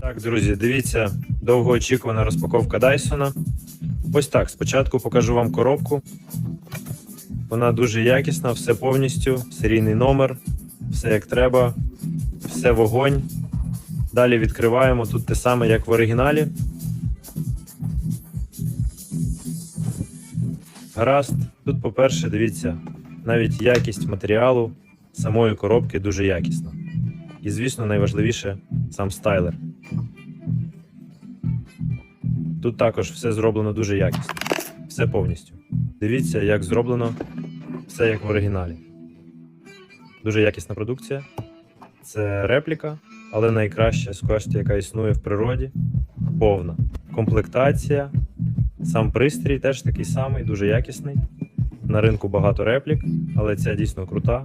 Так, друзі, дивіться, довгоочікувана розпаковка Дайсона. Ось так. Спочатку покажу вам коробку. Вона дуже якісна, все повністю, серійний номер, все як треба, все вогонь. Далі відкриваємо тут те саме, як в оригіналі. Гаразд. Тут, по-перше, дивіться, навіть якість матеріалу самої коробки дуже якісна. І, звісно, найважливіше сам стайлер. Тут також все зроблено дуже якісно. Все повністю. Дивіться, як зроблено все як в оригіналі. Дуже якісна продукція. Це репліка, але найкраща з коштів, яка існує в природі. Повна. Комплектація. Сам пристрій теж такий самий, дуже якісний. На ринку багато реплік, але ця дійсно крута.